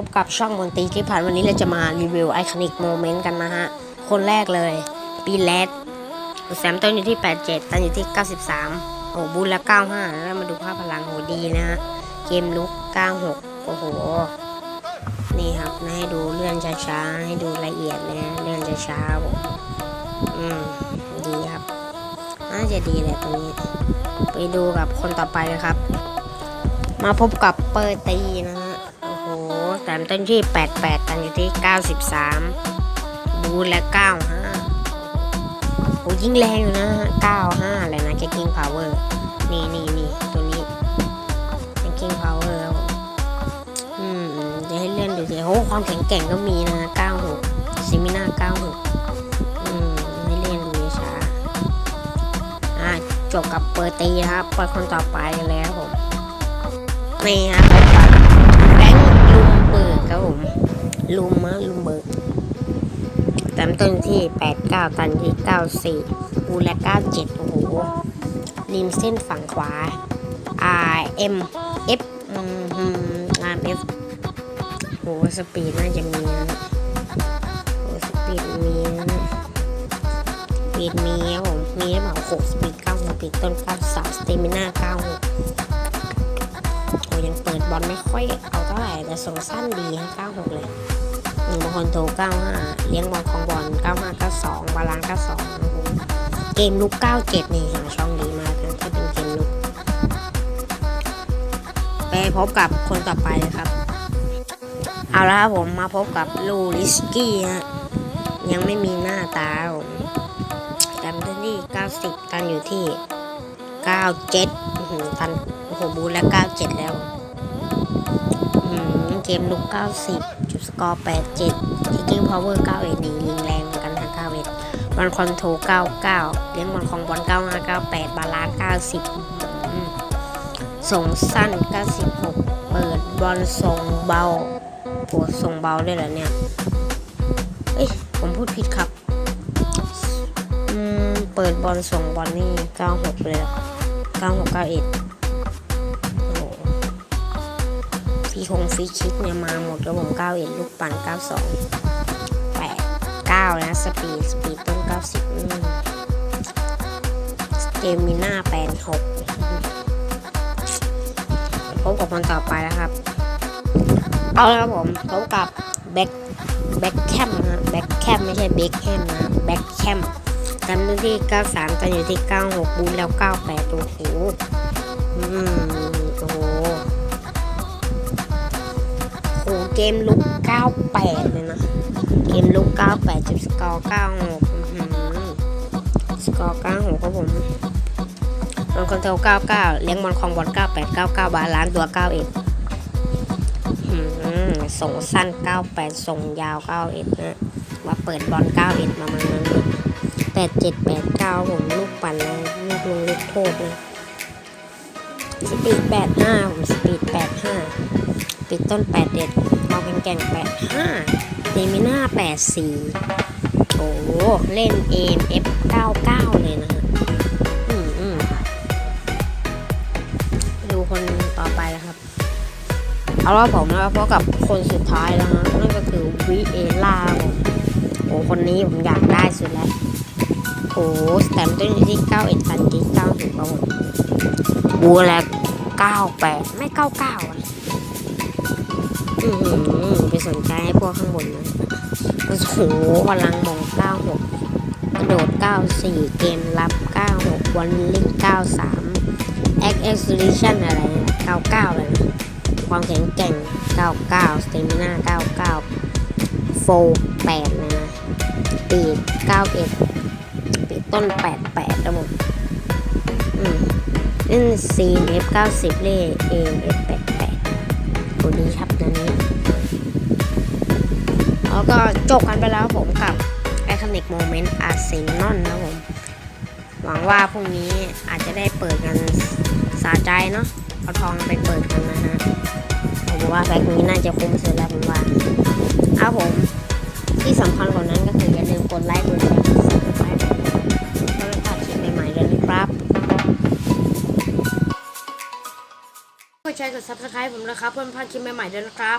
พบกับช่องมอนตีที่ผ่านวันนี้เราจะมารีวิวไอคอนิกโมเมนต์กันนะฮะ คนแรกเลยปีแรดแซมต้นอยู่ที่ 87 ตันอยู่ที่ 93 โอ้บูลละ 95 แล้วมาดูภาพพลังโหดีนะฮะ เกมลุก 96 โอ้โห นี่ครับให้ดูเลื่อนช้าๆ ให้ดูละเอียดเลยนะเลื่อนช้าๆผมอืม ดีครับ น่าจะดีแหละตรงนี้ ไปดูกับคนต่อไปเลยครับ มาพบกับเปอร์ตีนะฮะ แต้มต้นที่ 88 ตันอยู่ที่ 93 บูและ 95 โอ้ยิ่งแรงอยู่นะ 95เลยนะแจ็คกิ้งพาวเวอร์ นี่นี่นี่ตัวนี้แจ็คกิ้งพาวเวอร์ครับอืมจะให้เลื่อนดูสิโอ้ความแข็งแกร่งก็มีนะ 96ซิมิน่า 96 อืมให้เลื่อนดูช้า อะจบกับเปอร์ตีนะครับ ไปคนต่อไปกันเลยครับผม นี่ฮะพบกับ ครับผมลุมมะลุมเบิร์กแต้มต้นที่ 89 ตันที่ 94บูและ97 โอ้โหริมเส้นฝั่งขวา R M F อืมอืม R M F โหสปีดน่าจะมีนะโหสปีดมีนะสปีดมีครับผมมีหรือเปล่า6สปีด9สปีดต้น93สเตมิน่า96โอ้ ยังเปิดบอลไม่ค่อยเอาเท่าไหร่แต่ส่งสั้นดี96 เลยหนึ่งบอลคนโทร95 เลี้ยงบอลของบอล95 92บาลาน92โอ้โหเกมลุก 97 นี่หาช่องดีมากนะถ้าเป็นเกมลุก ไปพบกับคนต่อไปครับ เอาละครับผมมาพบกับลูริสกี้ฮะยังไม่มีหน้าตาครับผมตันที่ 90ตันอยู่ที่ 97อื้อหือตันโอ้โหบูแล้ว97แล้วอืมเกมลุก90จุดสกอร์87ทิกกิ้งพาวเวอร์91นี่ยิงแรงเหมือนกันนะ91บอลคอนโทร99เลี้ยงบอลของบอล95 98บาลานซ์90อืมส่งสั้น96เปิดบอลส่งเบาโหส่งเบาด้วยเหรอเนี่ยเอ้ยผมพูดผิดครับ อืม เปิดบอลส่งบอลนี่96เลย เหรอ96 91โอ้โหฟรีคงฟรีคิกเนี่ยมาหมดแล้วผม91ลูกปั่น92 8 9นะ สปีด สปีดต้น90อืมสเตมิน่า86พบกับคนต่อไปแล้วครับ เอาละครับผมพบกับแบ็คแบ็คแคมนะแบ็คแคมไม่ใช่เบ็คแฮมนะแบ็คแคม จำได้ที่ 93กันอยู่ที่ 96 บูแล้ว 98โอ้โหอืมโอ้โหโหเกมลุก 98 เลยนะ เกมลุก 98จุดสกอร์ 96อื้อหือสกอร์ 96ครับผมบอลคอนโทรล99 เลี้ยงบอลคองบอล98 99 บาลานตัว91อื้อหือส่งสั้น 98 ส่งยาว 91 นะว่าเปิดบอล91ประมาณนั้น 87 89ผมลูกปั่นเลยลูกลงลูกโทษเลยสปีด85ผมสปีด85ปิดต้น81เอาเป็นแก่ง85เดมิน่า84โอ้เล่น AMF 99เก้าเลยนะฮะอืมอืมดูคนต่อไปแล้วครับ เอาว่าผมแล้วพบกับคนสุดท้ายแล้วฮะนั่นก็คือวิเอล่าผมโอ้คนนี้ผมอยากได้สุดแล้ว โอ้สแตมต้นอยู่ที่เก้าเอ็ดตันที่เก้าถึงประมาบัวละเก้าแปดไม่เก้าเก้าอะอืมไปสนใจให้พวกข้างบนนะโอ้โหพลังมองเก้าหกกระโดดเก้าสี่เกมรับเก้าหกวันลิงเก้าสามแอคเอ็กซ์ลิชันอะไรเก้าเก้าเลยนะความแข็งแกร่งเก้าเก้าสเตมิน่าเก้าเก้าโฟแปดนะปีเก้าเอ็ด ต้น 88ครับผมอืมเล่น CF 90 เล่ AF 88 ตัวนี้ครับตัวนี้แล้วก็จบกันไปแล้วผมกับ Iconic Moment Arsenal นะผม หวังว่าพรุ่งนี้อาจจะได้เปิดกันสาใจเนาะเอาทองไปเปิดกันนะฮะ ผมว่าแพ็คนี้น่าจะคุ้มสุดแล้วผมว่า เอาผมที่สำคัญกว่านั้นก็คืออย่าลืมกดไลค์กดแชร์ กดแชร์กด subscribe ผมนะครับ เพื่อไม่พลาดคลิปใหม่ๆด้วยนะครับ